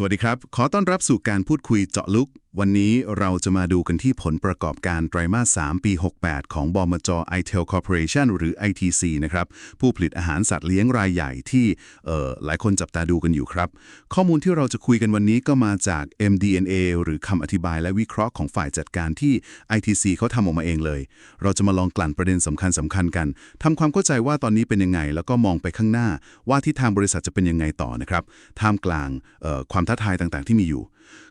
สวัสดีครับ ขอต้อนรับสู่การพูดคุยเจาะลึก วันนี้เราจะมาดูกันที่ผลประกอบการไตรมาส 3 ปี 68 ของบมจ iTel Corporation หรือ ITC นะครับ ผู้ผลิตอาหารสัตว์เลี้ยงรายใหญ่ที่เอ่อหลายคนจับตาดูกันอยู่ครับ ข้อมูลที่เราจะคุยกันวันนี้ก็มาจาก MD&A หรือคำอธิบายและวิเคราะห์ของฝ่ายจัดการที่ ITC เขาทำออกมาเองเลย เราจะมาลองกลั่นประเด็นสำคัญสำคัญๆกันทำความเข้าใจว่าตอนนี้เป็นยังไง แล้วก็มองไปข้างหน้า ว่าที่ทางบริษัทจะเป็นยังไงต่อนะครับท่ามกลางเอ่อความท้าทายต่างๆ ที่มีอยู่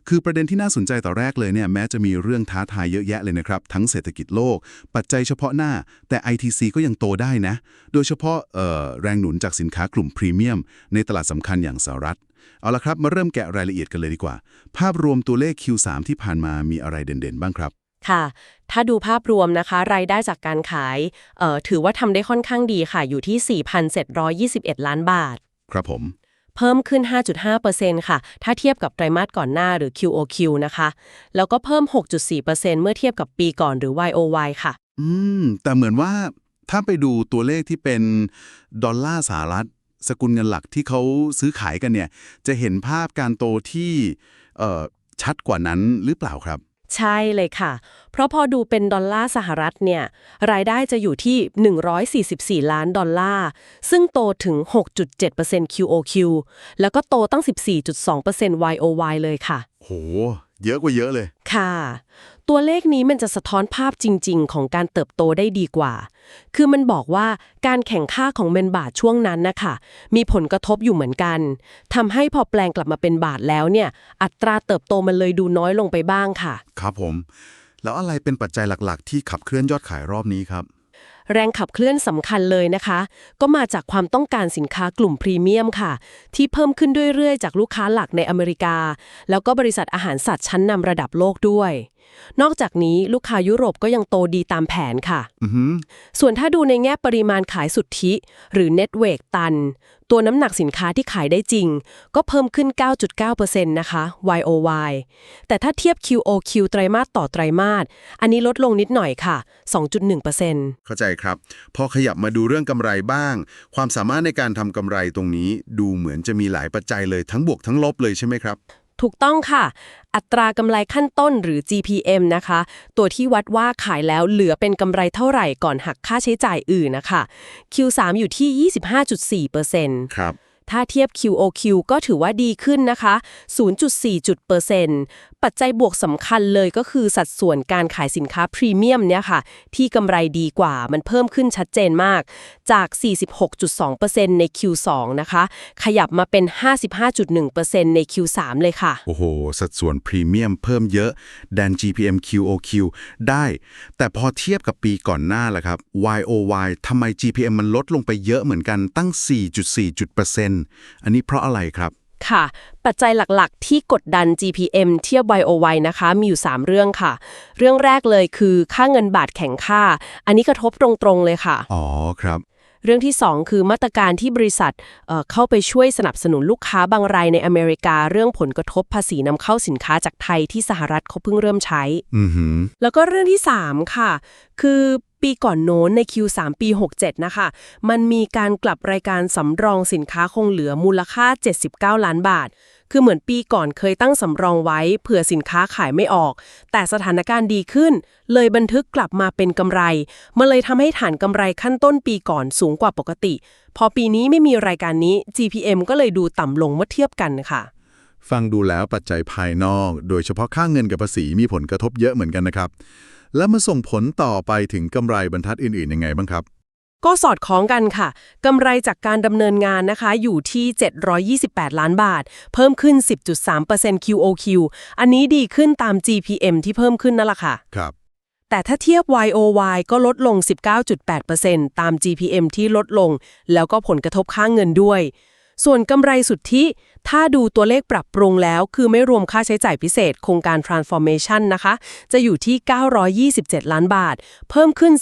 คือประเด็นที่น่าสนใจต่อแรกเลยเนี่ยแม้จะมีเรื่องท้าทายเยอะแยะเลยนะครับ ทั้งเศรษฐกิจโลก ปัจจัยเฉพาะหน้า แต่ ITC ก็ยังโตได้นะ โดยเฉพาะเอ่อแรงหนุนจากสินค้ากลุ่มพรีเมียม ในตลาดสำคัญอย่างสหรัฐ เอาละครับมาเริ่มแกะรายละเอียดกันเลยดีกว่า ภาพรวมตัวเลข Q3 ที่ผ่านมามีอะไรเด่นๆ บ้างครับค่ะ ถ้าดูภาพรวมนะคะ รายได้จากการขายเอ่อถือว่าทำได้ค่อนข้างดีค่ะ อยู่ที่ 4,721 ล้านบาท ครับผม เพิ่มขึ้น 5.5%ค่ะ ถ้าเทียบกับไตรมาสก่อนหน้าหรือ QOQ นะคะ แล้วก็เพิ่ม 6.4%เมื่อเทียบกับปีก่อนหรือ YOY ค่ะ อืม แต่เหมือนว่าถ้าไปดูตัวเลขที่เป็นดอลลาร์สหรัฐสกุลเงินหลักที่เขาซื้อขายกันเนี่ย จะเห็นภาพการโตที่เอ่อชัดกว่านั้นหรือเปล่าครับ ใช่เลยค่ะ เพราะพอดูเป็นดอลลาร์สหรัฐเนี่ย รายได้จะอยู่ที่ 144 ล้านดอลลาร์ ซึ่งโตถึง 6.7% QOQ แล้วก็โตตั้ง 14.2% YOY เลยค่ะ โห เยอะกว่าเยอะเลย ค่ะ ตัวเลขนี้มันจะสะท้อนภาพจริง ๆ ของการเติบโตได้ดีกว่า คือมันบอกว่าการแข่งค่าของเมนบาทช่วงนั้นนะคะมีผลกระทบอยู่เหมือนกันทำให้พอแปลงกลับมาเป็นบาทแล้วเนี่ย อัตราเติบโตมันเลยดูน้อยลงไปบ้างค่ะ ครับผม แล้วอะไรเป็นปัจจัยหลักๆ ที่ขับเคลื่อนยอดขายรอบนี้ครับแรงขับเคลื่อนสำคัญเลยนะคะ ก็มาจากความต้องการสินค้ากลุ่มพรีเมียมค่ะ ที่เพิ่มขึ้นเรื่อยๆ จากลูกค้าหลักในอเมริกา แล้วก็บริษัทอาหารสัตว์ชั้นนำระดับโลกด้วย นอกจากนี้ลูกค้ายุโรปก็ยังโตดีตามแผนค่ะอือหือส่วนถ้าดูในแง่ปริมาณขายสุทธิ หรือ net weight ตัน ตัวน้ำหนักสินค้าที่ขายได้จริง ก็เพิ่มขึ้น 9.9%นะคะ YOY แต่ถ้าเทียบ QOQ ไตรมาสต่อไตรมาส อันนี้ลดลงนิดหน่อยค่ะ 2.1%เข้าใจครับ พอขยับมาดูเรื่องกำไรบ้าง ความสามารถในการทำกำไรตรงนี้ ดูเหมือนจะมีหลายปัจจัยเลยทั้งบวกทั้งลบเลยใช่ไหมครับ ถูกต้องค่ะ อัตรากำไรขั้นต้นหรือ GPM นะคะ ตัวที่วัดว่าขายแล้วเหลือเป็นกำไรเท่าไหร่ก่อนหักค่าใช้จ่ายอื่นนะคะ Q3 อยู่ที่ 25.4%ครับถ้าเทียบ QOQ ก็ถือว่าดีขึ้นนะคะ 0.4 จุดเปอร์เซ็นต์ปัจจัยบวกสำคัญเลยก็คือสัดส่วนการขายสินค้าพรีเมียมเนี่ยค่ะ ที่กำไรดีกว่ามันเพิ่มขึ้นชัดเจนมาก จาก 46.2%ใน Q2 นะคะ ขยับมาเป็น 55.1%ใน Q3 เลยค่ะ โอ้โห สัดส่วนพรีเมียมเพิ่มเยอะแดน GPM QOQ ได้ แต่พอเทียบกับปีก่อนหน้าล่ะครับ YOY ทำไม GPM มันลดลงไปเยอะเหมือนกันตั้ง 4.4จุดเปอร์เซ็นต์อันนี้เพราะอะไรครับ ค่ะ ปัจจัยหลักๆ ที่กดดัน GPM เทียบ YOY นะคะ มีอยู่ 3 เรื่องค่ะ เรื่องแรกเลยคือค่าเงินบาทแข็งค่า อันนี้กระทบตรงๆเลยค่ะ อ๋อครับ เรื่องที่ 2 คือมาตรการที่บริษัทเอ่อเข้าไปช่วยสนับสนุนลูกค้าบางรายในอเมริกา เรื่องผลกระทบภาษีนำเข้าสินค้าจากไทยที่สหรัฐเขาเพิ่งเริ่มใช้อือหือแล้วก็เรื่องที่ 3 ค่ะ คือ ปีก่อนโน้นใน Q3 ปี 67 นะคะ มันมีการกลับรายการสำรองสินค้าคงเหลือมูลค่า 79 ล้านบาท คือเหมือนปีก่อนเคยตั้งสำรองไว้ เผื่อสินค้าขายไม่ออก แต่สถานการณ์ดีขึ้น เลยบันทึกกลับมาเป็นกำไร มันเลยทำให้ฐานกำไรขั้นต้นปีก่อนสูงกว่าปกติ พอปีนี้ไม่มีรายการนี้ GPM ก็เลยดูต่ำลงเมื่อเทียบกันค่ะฟังดูแล้วปัจจัยภายนอก โดยเฉพาะค่างเงินกับภาษีมีผลกระทบเยอะเหมือนกันนะครับ แล้วมาส่งผลต่อไปถึงกำไรบรรทัดอื่นๆยังไงบ้างครับ ก็สอดคล้องกันค่ะกำไรจากการดำเนินงานนะคะอยู่ที่ 728 ล้านบาท เพิ่มขึ้น 10.3% QOQ อันนี้ดีขึ้นตาม GPM ที่เพิ่มขึ้นนั่นแหละค่ะ ครับ แต่ถ้าเทียบ YOY ก็ลดลง 19.8%ตาม GPM ที่ลดลง แล้วก็ผลกระทบค่างเงินด้วย ส่วนกำไรสุทธิถ้าดูตัวเลขปรับปรุงแล้ว คือไม่รวมค่าใช้จ่ายพิเศษโครงการ transformation นะคะ จะอยู่ที่ 927 ล้านบาท เพิ่มขึ้น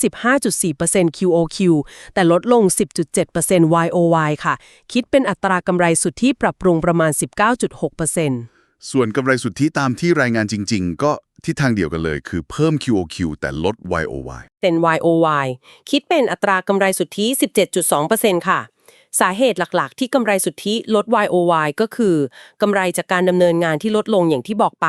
15.4% QOQ แต่ลดลง 10.7% YOY ค่ะ คิดเป็นอัตรากำไรสุทธิปรับปรุงประมาณ 19.6%ส่วนกำไรสุทธิตามที่รายงานจริง ๆ ก็ทิศทางเดียวกันเลยคือเพิ่ม QOQ แต่ลด YOY เป็น YOY คิดเป็นอัตรากำไรสุทธิ 17.2%ค่ะ สาเหตุหลักๆ ที่กำไรสุทธิลด YOY ก็คือกำไรจากการดำเนินงานที่ลดลงอย่างที่บอกไป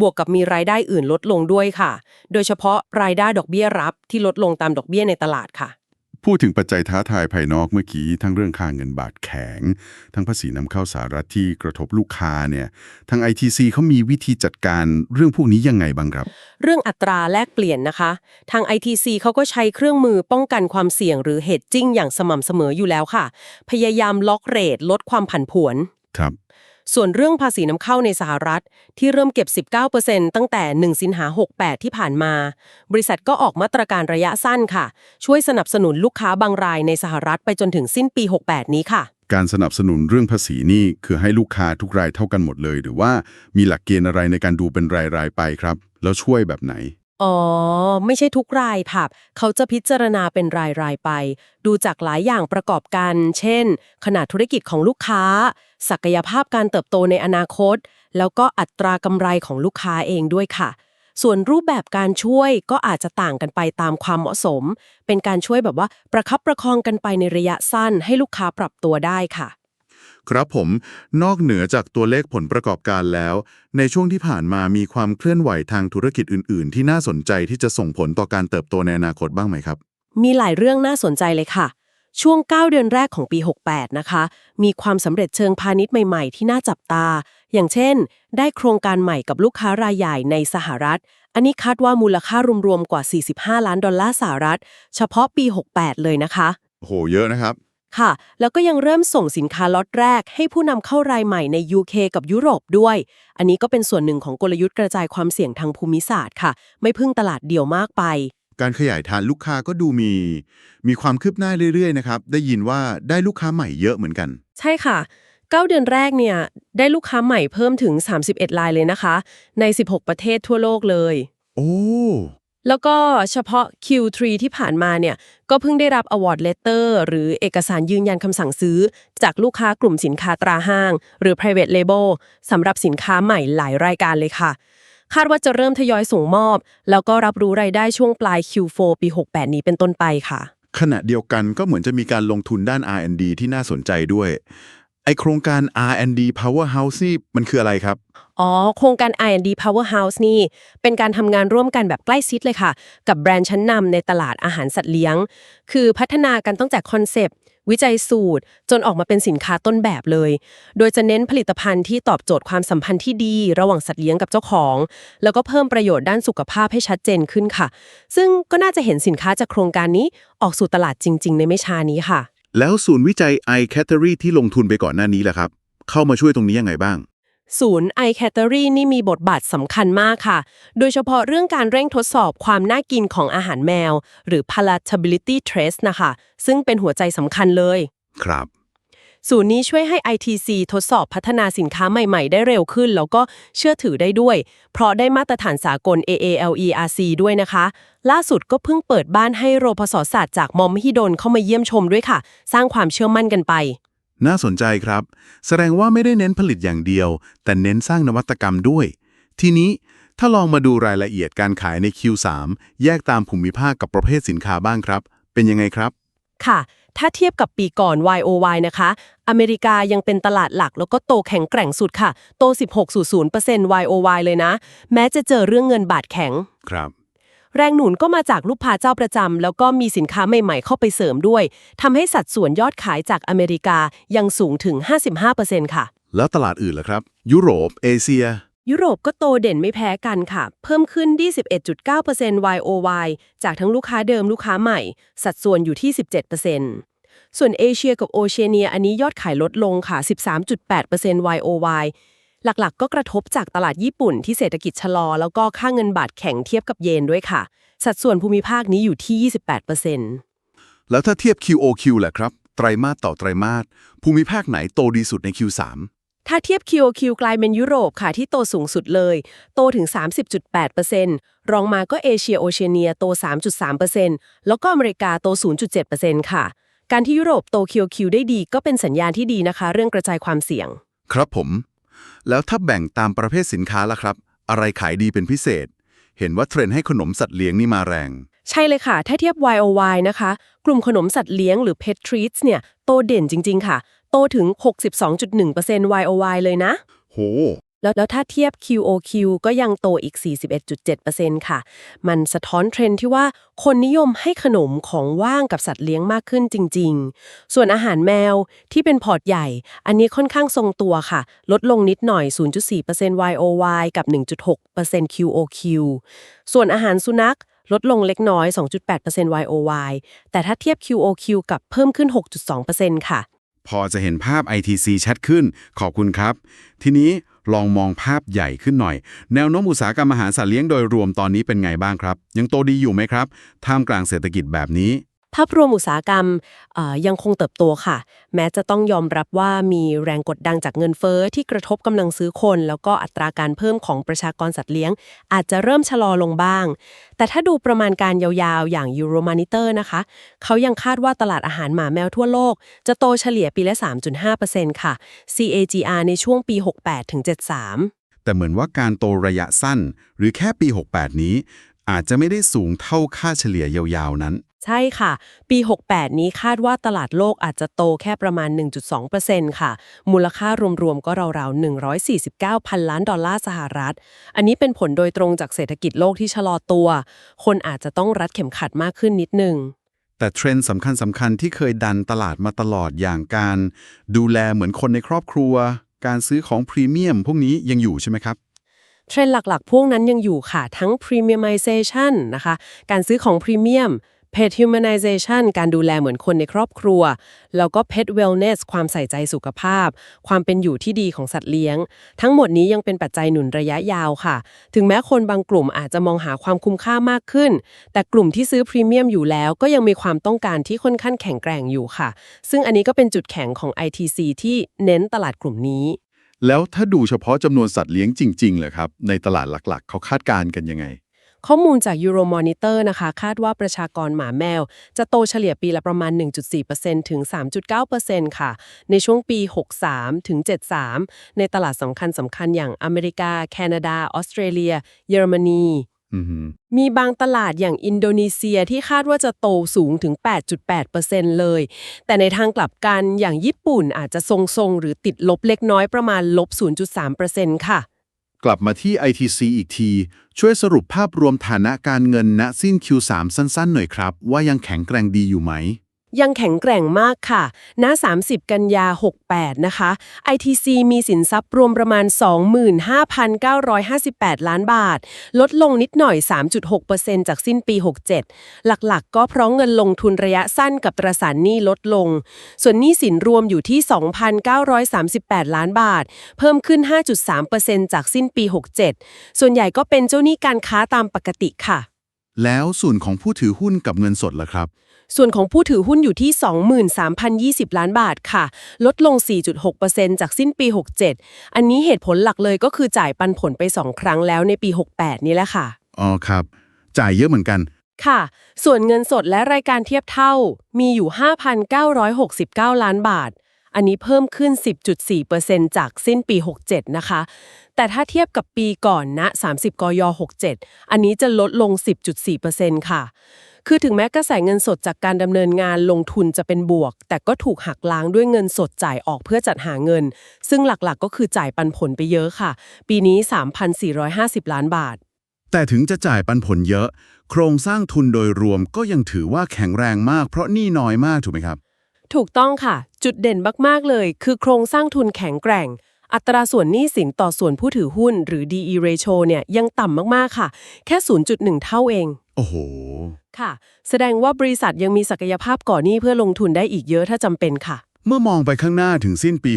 บวกกับมีรายได้อื่นลดลงด้วยค่ะ โดยเฉพาะรายได้ดอกเบี้ยรับที่ลดลงตามดอกเบี้ยในตลาดค่ะ พูดถึงปัจจัยท้าทายภายนอกเมื่อกี้ ทั้งเรื่องค่าเงินบาทแข็ง ทั้งภาษีนำเข้าสหรัฐที่กระทบลูกค้าเนี่ยทาง ITC เขามีวิธีจัดการเรื่องพวกนี้ยังไงบ้างครับ เรื่องอัตราแลกเปลี่ยนนะคะ ทาง ITC เขาก็ใช้เครื่องมือป้องกันความเสี่ยงหรือ hedging อย่างสม่ำเสมออยู่แล้วค่ะ พยายามล็อกเรทลดความผันผวนครับ ส่วนเรื่องภาษีนำเข้าในสหรัฐ ที่เริ่มเก็บ 19%ตั้งแต่ 1 สิงหา 68 ที่ผ่านมา บริษัทก็ออกมาตรการระยะสั้นค่ะ ช่วยสนับสนุนลูกค้าบางรายในสหรัฐไปจนถึงสิ้นปี 68 นี้ค่ะ การสนับสนุนเรื่องภาษีนี่คือให้ลูกค้าทุกรายเท่ากันหมดเลย หรือว่ามีหลักเกณฑ์อะไรในการดูเป็นรายๆไปครับ แล้วช่วยแบบไหน อ๋อ ไม่ใช่ทุกรายผับ เขาจะพิจารณาเป็นรายรายไป ดูจากหลายอย่างประกอบกัน เช่น ขนาดธุรกิจของลูกค้า ศักยภาพการเติบโตในอนาคต แล้วก็อัตรากำไรของลูกค้าเองด้วยค่ะ ส่วนรูปแบบการช่วยก็อาจจะต่างกันไปตามความเหมาะสม เป็นการช่วยแบบว่าประคับประคองกันไปในระยะสั้นให้ลูกค้าปรับตัวได้ค่ะ ครับผม นอกเหนือจากตัวเลขผลประกอบการแล้ว ในช่วงที่ผ่านมามีความเคลื่อนไหวทางธุรกิจอื่น ๆ ที่น่าสนใจที่จะส่งผลต่อการเติบโตในอนาคตบ้างไหมครับ มีหลายเรื่องน่าสนใจเลยค่ะ ช่วง 9 เดือนแรกของปี 68 นะคะ มีความสำเร็จเชิงพาณิชย์ใหม่ ๆ ที่น่าจับตา อย่างเช่น ได้โครงการใหม่กับลูกค้ารายใหญ่ในสหรัฐ อันนี้คาดว่ามูลค่ารวมๆกว่า 45 ล้านดอลลาร์สหรัฐ เฉพาะปี 68 เลยนะคะโอ้โหเยอะนะครับ ค่ะ แล้วก็ยังเริ่มส่งสินค้าล็อตแรก ให้ผู้นำเข้ารายใหม่ใน UK กับยุโรปด้วย อันนี้ก็เป็นส่วนหนึ่งของกลยุทธ์กระจายความเสี่ยงทางภูมิศาสตร์ค่ะ ไม่พึ่งตลาดเดี่ยวมากไป การขยายฐานลูกค้าก็ดูมี มีความคืบหน้าเรื่อยๆนะครับ ได้ยินว่าได้ลูกค้าใหม่เยอะเหมือนกัน ใช่ค่ะ 9 เดือนแรกเนี่ย ได้ลูกค้าใหม่เพิ่มถึง 31รายเลยนะคะ ใน 16 ประเทศทั่วโลกเลย โอ้ แล้วก็เฉพาะ Q3 ที่ผ่านมาเนี่ย ก็เพิ่งได้รับ Award Letter หรือเอกสารยืนยันคำสั่งซื้อ จากลูกค้ากลุ่มสินค้าตราห้าง หรือ private label สำหรับสินค้าใหม่หลายรายการเลยค่ะ คาดว่าจะเริ่มทยอยส่งมอบ แล้วก็รับรู้รายได้ช่วงปลาย Q4 ปี 68 นี้เป็นต้นไปค่ะ ขณะเดียวกันก็เหมือนจะมีการลงทุนด้าน R&D ที่น่าสนใจด้วย ไอโครงการ R&D Powerhouse นี่มันคืออะไรครับ อ๋อ โครงการ R&D Powerhouse นี่ เป็นการทำงานร่วมกันแบบใกล้ชิดเลยค่ะ กับแบรนด์ชั้นนำในตลาดอาหารสัตว์เลี้ยง คือพัฒนากันตั้งแต่คอนเซปต์ วิจัยสูตร จนออกมาเป็นสินค้าต้นแบบเลย โดยจะเน้นผลิตภัณฑ์ที่ตอบโจทย์ความสัมพันธ์ที่ดี ระหว่างสัตว์เลี้ยงกับเจ้าของ แล้วก็เพิ่มประโยชน์ด้านสุขภาพให้ชัดเจนขึ้นค่ะ ซึ่งก็น่าจะเห็นสินค้าจากโครงการนี้ออกสู่ตลาดจริง ๆ ในไม่ช้านี้ค่ะ แล้วศูนย์วิจัย i c a t e r y ที่ลงทุนไปก่อนหน้านี้แหละครับ เข้ามาช่วยตรงนี้ยังไงบ้าง ศูนย์ i c a t e r y นี่มีบทบาทสำคัญมากค่ะ โดยเฉพาะเรื่องการเร่งทดสอบความน่ากินของอาหารแมว หรือ palatability test นะคะ ซึ่งเป็นหัวใจสำคัญเลย ครับ ศูนย์นี้ช่วยให้ ITC ทดสอบพัฒนาสินค้าใหม่ๆ ได้เร็วขึ้น แล้วก็เชื่อถือได้ด้วย เพราะได้มาตรฐานสากล AALERC ด้วยนะคะ ล่าสุดก็เพิ่งเปิดบ้านให้โรพสศาสตร์จากมอมฮิดลเข้ามาเยี่ยมชมด้วยค่ะ สร้างความเชื่อมั่นกันไป น่าสนใจครับ แสดงว่าไม่ได้เน้นผลิตอย่างเดียว แต่เน้นสร้างนวัตกรรมด้วย ทีนี้ถ้าลองมาดูรายละเอียดการขายใน Q3 แยกตามภูมิภาคกับประเภทสินค้าบ้างครับ เป็นยังไงครับ ค่ะ ถ้าเทียบกับปีก่อน YOY นะคะ อเมริกายังเป็นตลาดหลักแล้วก็โตแข็งแกร่งสุดค่ะ โต 16.0% YOY เลยนะ แม้จะเจอเรื่องเงินบาทแข็ง ครับ แรงหนุนก็มาจากลูกค้าเจ้าประจำแล้วก็มีสินค้าใหม่ๆ เข้าไปเสริมด้วยทำให้สัดส่วนยอดขายจากอเมริกายังสูงถึง 55%ค่ะ แล้วตลาดอื่นล่ะครับ ยุโรป เอเชีย ยุโรปก็โตเด่นไม่แพ้กันค่ะ เพิ่มขึ้น 21.9% YOY จากทั้งลูกค้าเดิมลูกค้าใหม่ สัดส่วนอยู่ที่ 17%ส่วนเอเชียกับโอเชียเนียอันนี้ยอดขายลดลงค่ะ 13.8% YOY หลักๆ ก็กระทบจากตลาดญี่ปุ่นที่เศรษฐกิจชะลอ แล้วก็ค่าเงินบาทแข็งเทียบกับเยนด้วยค่ะ สัดส่วนภูมิภาคนี้อยู่ที่ 28%แล้วถ้าเทียบ QOQ แหละครับ ไตรมาสต่อไตรมาสภูมิภาคไหนโตดีสุดใน Q3 ถ้าเทียบ QOQ กลายเป็นยุโรปค่ะที่โตสูงสุดเลย โตถึง 30.8%รองมาก็เอเชียโอเชียเนียโต 3.3%แล้วก็อเมริกาโต 0.7%ค่ะ การที่ยุโรปโต QOQ ได้ดีก็เป็นสัญญาณที่ดีนะคะ เรื่องกระจายความเสี่ยง ครับผม แล้วถ้าแบ่งตามประเภทสินค้าล่ะครับ อะไรขายดีเป็นพิเศษ เห็นว่าเทรนด์ให้ขนมสัตว์เลี้ยงนี่มาแรง ใช่เลยค่ะ ถ้าเทียบ YOY นะคะ กลุ่มขนมสัตว์เลี้ยงหรือ Pet Treats เนี่ยโตเด่นจริง ๆ ค่ะ โตถึง 62.1% YOY เลยนะ โห แล้วแล้วถ้าเทียบ QOQ ก็ยังโตอีก 41.7%ค่ะ มันสะท้อนเทรนด์ที่ว่าคนนิยมให้ขนมของว่างกับสัตว์เลี้ยงมากขึ้นจริง ๆ ส่วนอาหารแมวที่เป็นพอร์ตใหญ่ อันนี้ค่อนข้างทรงตัวค่ะ ลดลงนิดหน่อย 0.4% YOY กับ 1.6% QOQ ส่วนอาหารสุนัขลดลงเล็กน้อย 2.8% YOY แต่ถ้าเทียบ QOQ กับเพิ่มขึ้น 6.2%ค่ะ พอจะเห็นภาพ ITC ชัดขึ้น ขอบคุณครับ ทีนี้ลองมองภาพใหญ่ขึ้นหน่อย แนวโน้มอุตสาหกรรมอาหารสัตว์เลี้ยงโดยรวมตอนนี้เป็นไงบ้างครับ ยังโตดีอยู่ไหมครับท่ามกลางเศรษฐกิจแบบนี้ ภาพรวมอุตสาหกรรมยังคงเติบโตค่ะ แม้จะต้องยอมรับว่ามีแรงกดดันจากเงินเฟ้อที่กระทบกำลังซื้อคน แล้วก็อัตราการเพิ่มของประชากรสัตว์เลี้ยง อาจจะเริ่มชะลอลงบ้าง แต่ถ้าดูประมาณการยาวๆ อย่าง Euromonitor นะคะ เขายังคาดว่าตลาดอาหารหมาแมวทั่วโลก จะโตเฉลี่ยปีละ 3.5%ค่ะ CAGR ในช่วงปี 68-73แต่เหมือนว่าการโตระยะสั้น หรือแค่ปี 68 นี้ อาจจะไม่ได้สูงเท่าค่าเฉลี่ยยาวๆนั้น ใช่ค่ะ ปี 68 นี้คาดว่าตลาดโลกอาจจะโตแค่ประมาณ 1.2%ค่ะ มูลค่ารวมๆ ก็ราวๆ 149 พันล้านดอลลาร์สหรัฐ อันนี้เป็นผลโดยตรงจากเศรษฐกิจโลกที่ชะลอตัว คนอาจจะต้องรัดเข็มขัดมากขึ้นนิดนึง แต่เทรนด์สำคัญสำคัญๆที่เคยดันตลาดมาตลอดอย่างการ ดูแลเหมือนคนในครอบครัว การซื้อของพรีเมียมพวกนี้ยังอยู่ใช่ไหมครับเทรนด์หลักๆ พวกนั้นยังอยู่ค่ะ ทั้ง premiumization นะคะ การซื้อของพรีเมียม pet humanization การดูแลเหมือนคนในครอบครัว แล้วก็ pet wellness ความใส่ใจสุขภาพ ความเป็นอยู่ที่ดีของสัตว์เลี้ยง ทั้งหมดนี้ยังเป็นปัจจัยหนุนระยะยาวค่ะ ถึงแม้คนบางกลุ่มอาจจะมองหาความคุ้มค่ามากขึ้น แต่กลุ่มที่ซื้อพรีเมียมอยู่แล้ว ก็ยังมีความต้องการที่ค่อนข้างแข็งแกร่งอยู่ค่ะ ซึ่งอันนี้ก็เป็นจุดแข็งของ ITC ที่เน้นตลาดกลุ่มนี้ แล้วถ้าดูเฉพาะจำนวนสัตว์เลี้ยงจริงๆเลยครับในตลาดหลักๆ เขาคาดการณ์กันยังไง ข้อมูลจาก Euromonitor นะคะ คาดว่าประชากรหมาแมว จะโตเฉลี่ยปีละประมาณ 1.4%ถึง 3.9%ค่ะ ในช่วงปี 63 ถึง 73 ในตลาดสำคัญสำคัญอย่างอเมริกา แคนาดา ออสเตรเลีย เยอรมนีอือหือมีบางตลาดอย่างอินโดนีเซียที่คาดว่าจะโตสูงถึง 8.8%เลย แต่ในทางกลับกันอย่างญี่ปุ่นอาจจะทรงๆ หรือติดลบเล็กน้อยประมาณลบ 0.3%ค่ะ กลับมาที่ ITC อีกที ช่วยสรุปภาพรวมฐานะการเงินณสิ้น Q3 สั้นๆ หน่อยครับ ว่ายังแข็งแกร่งดีอยู่ไหม ยังแข็งแกร่งมากค่ะ ณ 30 กันยา 68 นะคะ ITC มีสินทรัพย์รวมประมาณ 25,958 ล้านบาท ลดลงนิดหน่อย 3.6%จากสิ้นปี 67 หลักๆก็เพราะเงินลงทุนระยะสั้นกับตราสารหนี้ลดลง ส่วนหนี้สินรวมอยู่ที่ 2,938 ล้านบาท เพิ่มขึ้น 5.3%จากสิ้นปี 67 ส่วนใหญ่ก็เป็นเจ้าหนี้การค้าตามปกติค่ะ แล้วส่วนของผู้ถือหุ้นกับเงินสดล่ะครับ ส่วนของผู้ถือหุ้นอยู่ที่ 23,020 ล้านบาทค่ะ ลดลง 4.6%จากสิ้นปี 67 อันนี้เหตุผลหลักเลยก็คือจ่ายปันผลไป 2 ครั้งแล้วในปี 68 นี่แหละค่ะ อ๋อครับ จ่ายเยอะเหมือนกัน ค่ะ ส่วนเงินสดและรายการเทียบเท่ามีอยู่ 5,969 ล้านบาท อันนี้เพิ่มขึ้น 10.4%จากสิ้นปี 67 นะคะ แต่ถ้าเทียบกับปีก่อนนะ 30 กย 67 อันนี้จะลดลง 10.4%ค่ะ คือถึงแม้กระแสเงินสดจากการดำเนินงานลงทุนจะเป็นบวก แต่ก็ถูกหักล้างด้วยเงินสดจ่ายออกเพื่อจัดหาเงิน ซึ่งหลักๆ ก็คือจ่ายปันผลไปเยอะค่ะ ปีนี้ 3,450 ล้านบาทแต่ถึงจะจ่ายปันผลเยอะ โครงสร้างทุนโดยรวมก็ยังถือว่าแข็งแรงมากเพราะหนี้น้อยมากถูกไหมครับ ถูกต้องค่ะ จุดเด่นมาก ๆ เลย คือโครงสร้างทุนแข็งแกร่ง อัตราส่วนหนี้สินต่อส่วนผู้ถือหุ้น หรือ DE ratio เนี่ยยังต่ำมาก ๆ ค่ะ แค่ 0.1 เท่าเอง โอ้โห ค่ะ แสดงว่าบริษัทยังมีศักยภาพก่อหนี้เพื่อลงทุนได้อีกเยอะถ้าจำเป็นค่ะ เมื่อมองไปข้างหน้าถึงสิ้นปี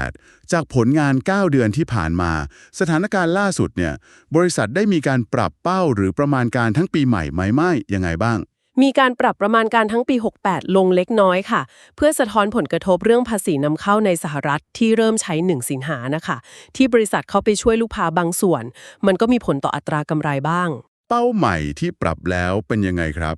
68 จากผลงาน 9 เดือนที่ผ่านมา สถานการณ์ล่าสุดเนี่ย บริษัทได้มีการปรับเป้าหรือประมาณการทั้งปีใหม่ไหมไม่ยังไงบ้าง มีการปรับประมาณการทั้งปี 68 ลงเล็กน้อยค่ะ เพื่อสะท้อนผลกระทบเรื่องภาษีนำเข้าในสหรัฐที่เริ่มใช้ 1 สิงหานะคะ ที่บริษัทเข้าไปช่วยลูกค้าบางส่วน มันก็มีผลต่ออัตรากำไรบ้าง เป้าใหม่ที่ปรับแล้วเป็นยังไงครับ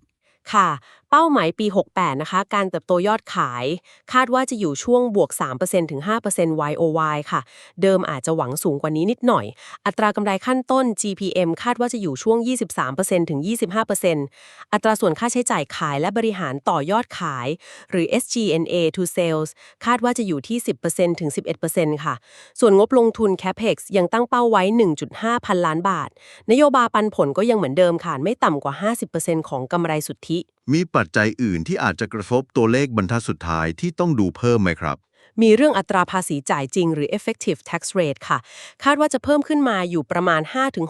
ค่ะเป้าหมายปี 68 นะคะ การเติบโตยอดขาย คาดว่าจะอยู่ช่วงบวก 3%ถึง 5% YOY ค่ะ เดิมอาจจะหวังสูงกว่านี้นิดหน่อย อัตรากำไรขั้นต้น GPM คาดว่าจะอยู่ช่วง 23%ถึง 25%อัตราส่วนค่าใช้จ่ายขายและบริหารต่อยอดขาย หรือ SG&A to sales คาดว่าจะอยู่ที่ 10%ถึง 11%ค่ะ ส่วนงบลงทุน CAPEX ยังตั้งเป้าไว้ 1.5 พันล้านบาท นโยบายปันผลก็ยังเหมือนเดิมค่ะไม่ต่ำกว่า 50%ของกำไรสุทธิ มีปัจจัยอื่นที่อาจจะกระทบตัวเลขบรรทัดสุดท้ายที่ต้องดูเพิ่มไหมครับ มีเรื่องอัตราภาษีจ่ายจริงหรือ effective tax rate ค่ะ คาดว่าจะเพิ่มขึ้นมาอยู่ประมาณ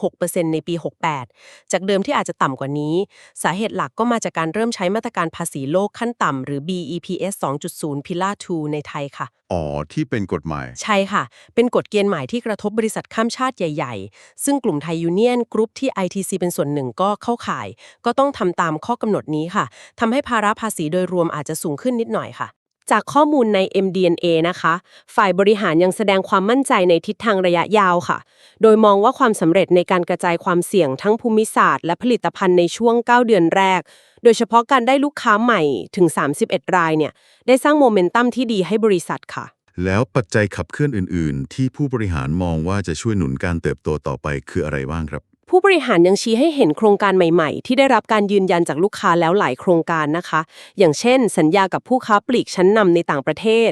5-6%ในปี 68 จากเดิมที่อาจจะต่ำกว่านี้ สาเหตุหลักก็มาจากการเริ่มใช้มาตรการภาษีโลกขั้นต่ำหรือ BEPS 2.0 Pillar 2 ในไทยค่ะ อ๋อ ที่เป็นกฎหมาย ใช่ค่ะ เป็นกฎเกณฑ์ใหม่ที่กระทบบริษัทข้ามชาติใหญ่ ๆ ซึ่งกลุ่มไทยยูเนียนกรุ๊ปที่ ITC เป็นส่วนหนึ่งก็เข้าข่าย ก็ต้องทำตามข้อกำหนดนี้ค่ะทำให้ภาระภาษีโดยรวมอาจจะสูงขึ้นนิดหน่อยค่ะ จากข้อมูลใน MDNA นะคะ ฝ่ายบริหารยังแสดงความมั่นใจในทิศทางระยะยาวค่ะ โดยมองว่าความสำเร็จในการกระจายความเสี่ยงทั้งภูมิศาสตร์และผลิตภัณฑ์ในช่วง 9 เดือนแรก โดยเฉพาะการได้ลูกค้าใหม่ถึง 31 รายเนี่ย ได้สร้างโมเมนตัมที่ดีให้บริษัทค่ะ แล้วปัจจัยขับเคลื่อนอื่น ๆ ที่ผู้บริหารมองว่าจะช่วยหนุนการเติบโตต่อไปคืออะไรบ้างครับ ผู้บริหารยังชี้ให้เห็นโครงการใหม่ๆ ที่ได้รับการยืนยันจากลูกค้าแล้วหลายโครงการนะคะ อย่างเช่น สัญญากับผู้ค้าปลีกชั้นนำในต่างประเทศ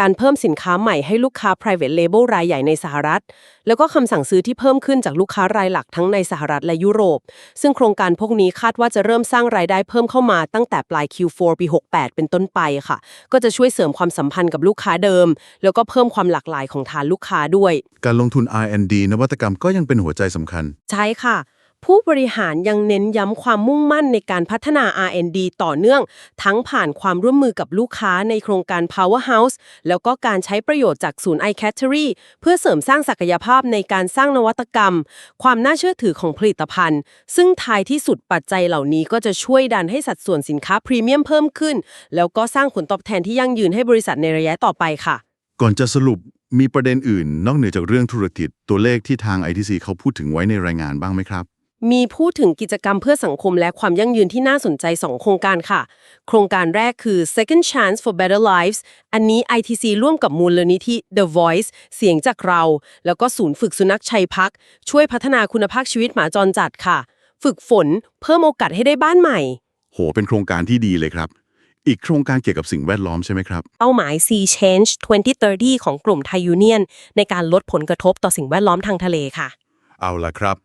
การเพิ่มสินค้าใหม่ให้ลูกค้า private label รายใหญ่ในสหรัฐ แล้วก็คำสั่งซื้อที่เพิ่มขึ้นจากลูกค้ารายหลักทั้งในสหรัฐและยุโรป ซึ่งโครงการพวกนี้คาดว่าจะเริ่มสร้างรายได้เพิ่มเข้ามาตั้งแต่ปลาย Q4 ปี 68 เป็นต้นไปค่ะ ก็จะช่วยเสริมความสัมพันธ์กับลูกค้าเดิม แล้วก็เพิ่มความหลากหลายของฐานลูกค้าด้วย การลงทุน R&D นวัตกรรมก็ยังเป็นหัวใจสำคัญ ใช่ค่ะ ผู้บริหารยังเน้นย้ำความมุ่งมั่นในการพัฒนา R&D ต่อเนื่อง ทั้งผ่านความร่วมมือกับลูกค้าในโครงการ Powerhouse แล้วก็การใช้ประโยชน์จากศูนย์ iCattery เพื่อเสริมสร้างศักยภาพในการสร้างนวัตกรรม ความน่าเชื่อถือของผลิตภัณฑ์ ซึ่งท้ายที่สุดปัจจัยเหล่านี้ก็จะช่วยดันให้สัดส่วนสินค้าพรีเมียมเพิ่มขึ้น แล้วก็สร้างผลตอบแทนที่ยั่งยืนให้บริษัทในระยะต่อไปค่ะ ก่อนจะสรุปมีประเด็นอื่น นอกเหนือจากเรื่องธุรกิจตัวเลขที่ทาง ITC เขาพูดถึงไว้ในรายงานบ้างไหมครับ มีพูดถึงกิจกรรมเพื่อสังคมและความยั่งยืนที่น่าสนใจ 2 โครงการค่ะ โครงการแรกคือ Second Chance for Better Lives อันนี้ ITC ร่วมกับมูลนิธิ The Voice เสียงจากเรา แล้วก็ศูนย์ฝึกสุนัขชัยพัก ช่วยพัฒนาคุณภาพชีวิตหมาจรจัดค่ะ ฝึกฝนเพิ่มโอกาสให้ได้บ้านใหม่ โห เป็นโครงการที่ดีเลยครับ อีกโครงการเกี่ยวกับสิ่งแวดล้อมใช่ไหมครับ เป้าหมาย Sea Change 2030 ของกลุ่มไทยยูเนียนในการลดผลกระทบต่อสิ่งแวดล้อมทางทะเลค่ะ เอาล่ะครับ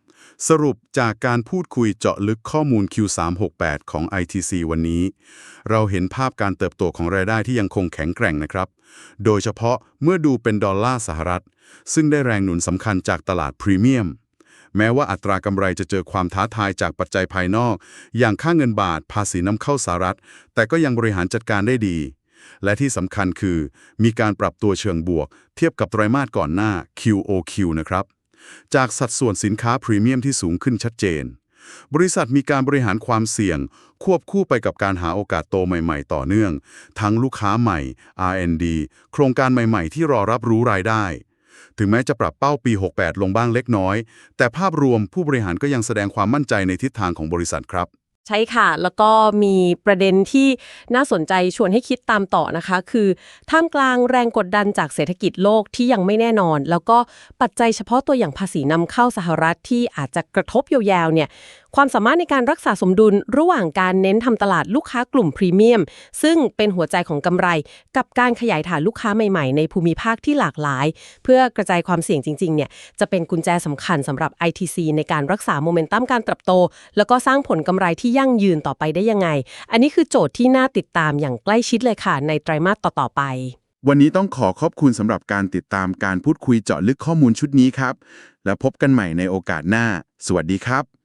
สรุปจากการพูดคุยเจาะลึกข้อมูล Q368 ของ ITC วันนี้ เราเห็นภาพการเติบโตของรายได้ที่ยังคงแข็งแกร่งนะครับ โดยเฉพาะเมื่อดูเป็นดอลลาร์สหรัฐ ซึ่งได้แรงหนุนสำคัญจากตลาดพรีเมียม แม้ว่าอัตรากำไรจะเจอความท้าทายจากปัจจัยภายนอก อย่างค่าเงินบาท ภาษีนำเข้าสหรัฐ แต่ก็ยังบริหารจัดการได้ดีและที่สำคัญคือ มีการปรับตัวเชิงบวก เทียบกับไตรมาสก่อนหน้า QOQ นะครับ จากสัดส่วนสินค้าพรีเมียมที่สูงขึ้นชัดเจน บริษัทมีการบริหารความเสี่ยง ควบคู่ไปกับการหาโอกาสโตใหม่ๆ ต่อเนื่อง ทั้งลูกค้าใหม่ R&D โครงการใหม่ๆ ที่รอรับรู้รายได้ ถึงแม้จะปรับเป้าปี 68 ลงบ้างเล็กน้อย แต่ภาพรวมผู้บริหารก็ยังแสดงความมั่นใจในทิศทางของบริษัทครับ ใช่ค่ะ แล้วก็มีประเด็นที่น่าสนใจชวนให้คิดตามต่อนะคะ คือท่ามกลางแรงกดดันจากเศรษฐกิจโลกที่ยังไม่แน่นอน แล้วก็ปัจจัยเฉพาะตัวอย่างภาษีนำเข้าสหรัฐที่อาจจะกระทบยาวๆเนี่ยความสามารถในการรักษาสมดุลระหว่างการเน้นทำตลาดลูกค้ากลุ่มพรีเมียม ซึ่งเป็นหัวใจของกำไร กับการขยายฐานลูกค้าใหม่ๆ ในภูมิภาคที่หลากหลาย เพื่อกระจายความเสี่ยงจริงๆเนี่ยจะเป็นกุญแจสำคัญสำหรับ ITC ในการรักษาโมเมนตัมการเติบโต แล้วก็สร้างผลกำไรที่ยั่งยืนต่อไปได้ยังไง อันนี้คือโจทย์ที่น่าติดตามอย่างใกล้ชิดเลยค่ะ ในไตรมาสต่อ ๆ ไป วันนี้ต้องขอขอบคุณสำหรับการติดตามการพูดคุยเจาะลึกข้อมูลชุดนี้ครับ แล้วพบกันใหม่ในโอกาสหน้า สวัสดีครับ